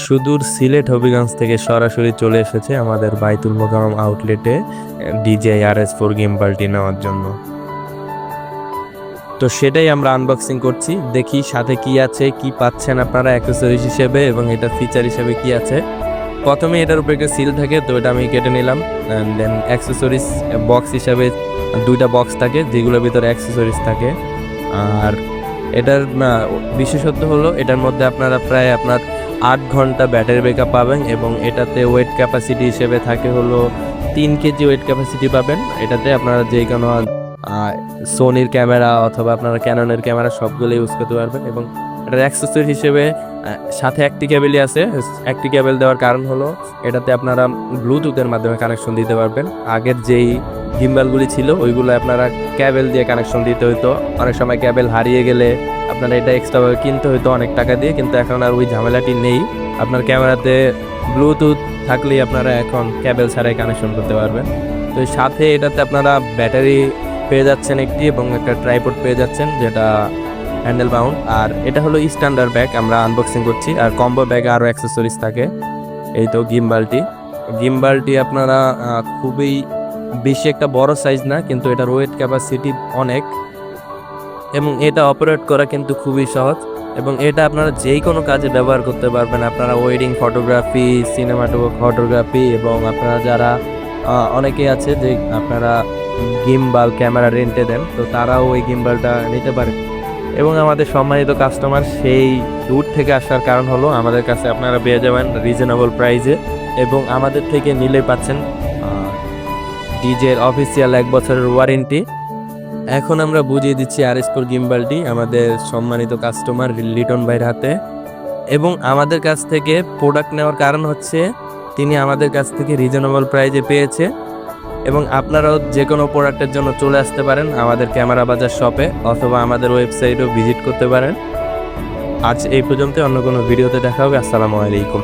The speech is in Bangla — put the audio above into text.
সুদূর সিলেট হবিগঞ্জ থেকে সরাসরি চলে এসেছে আমাদের বাইতুল মোকারম আউটলেটে ডিজে আর এস ফোর গিম্বালটি নেওয়ার জন্য। তো সেটাই আমরা আনবক্সিং করছি। দেখি সাথে কি আছে, কি পাচ্ছেন আপনারা অ্যাক্সেসরিজ হিসেবে এবং এটা ফিচার হিসেবে কি আছে। প্রথমে এটার উপরে একটা সিল থাকে, তো এটা আমি কেটে নিলাম। দেন অ্যাক্সেসরিজ বক্স হিসাবে দুইটা বক্স থাকে, যেগুলোর ভিতরে অ্যাক্সেসরিজ থাকে। আর এটার বিশেষত্ব হলো এটার মধ্যে আপনারা প্রায় আপনার আট ঘণ্টা ব্যাটারি ব্যাকআপ পাবেন এবং এটাতে ওয়েট ক্যাপাসিটি হিসেবে থাকে হলো তিন কেজি ওয়েট ক্যাপাসিটি পাবেন। এটাতে আপনারা যে কোনো সোনির ক্যামেরা অথবা আপনারা ক্যাননের ক্যামেরা সবগুলো ইউজ করতে পারবেন এবং এটার অ্যাক্সেসরি হিসেবে সাথে একটি কেবেলই আছে। একটি কেবেল দেওয়ার কারণ হলো, এটাতে আপনারা ব্লুটুথের মাধ্যমে কানেকশন দিতে পারবেন। আগের যেই গিম্বালগুলি ছিল ওইগুলো আপনারা ক্যাবেল দিয়ে কানেকশন দিতে হতো অনেক সময় ক্যাবেল হারিয়ে গেলে আপনারা এটা এক্সট্রাভাবে কিনতে হতো অনেক টাকা দিয়ে, কিন্তু এখন আর ওই ঝামেলাটি নেই। আপনার ক্যামেরাতে ব্লুটুথ থাকলেই আপনারা এখন ক্যাবেল ছাড়াই কানেকশন করতে পারবেন। তো সাথে এটাতে আপনারা ব্যাটারি পেয়ে যাচ্ছেন একটি এবং একটা ট্রাইপড পেয়ে যাচ্ছেন, যেটা হ্যান্ডেল বাউন্ড আর এটা হলো স্ট্যান্ডার্ড ব্যাগ আমরা আনবক্সিং করছি। আর কম্বো ব্যাগে আরও অ্যাক্সেসরিজ থাকে। এই তো গিম্বালটি গিম্বালটি আপনারা খুবই বেশি একটা বড় সাইজ না, কিন্তু এটার ওয়েট ক্যাপাসিটি অনেক। এবং এটা অপারেট করা কিন্তু খুবই সহজ। এবং এটা আপনারা যেই কোনো কাজে ব্যবহার করতে পারবেন। আপনারা ওয়েডিং ফটোগ্রাফি সিনেমাটো ফটোগ্রাফি এবং আপনারা যারা অনেকেই আছে যে আপনারা গিম্বাল ক্যামেরা রেন্টে দেন, তো তারাও ওই গিম্বালটা নিতে পারে। এবং আমাদের সম্মানিত কাস্টমার সেই দূর থেকে আসার কারণ হলো আমাদের কাছে আপনারা পেয়ে যাবেন রিজনেবল প্রাইজে এবং আমাদের থেকে নিলে পাচ্ছেন ডিজের অফিসিয়াল এক বছরের ওয়ারেন্টি এখন আমরা বুঝিয়ে দিচ্ছি আর এসপোর গিম্বালটি, আমাদের সম্মানিত কাস্টমার লিটন ভাইয়ের হাতে। এবং আমাদের কাছ থেকে প্রোডাক্ট নেওয়ার কারণ হচ্ছে, তিনি আমাদের কাছ থেকে রিজনেবল প্রাইজে পেয়েছে। এবং আপনারাও যে কোনো প্রোডাক্টের জন্য চলে আসতে পারেন আমাদের ক্যামেরা বাজার শপে অথবা আমাদের ওয়েবসাইটও ভিজিট করতে পারেন। আজ এই পর্যন্ত অন্য কোনো ভিডিওতে দেখা হবে। আসসালামু আলাইকুম।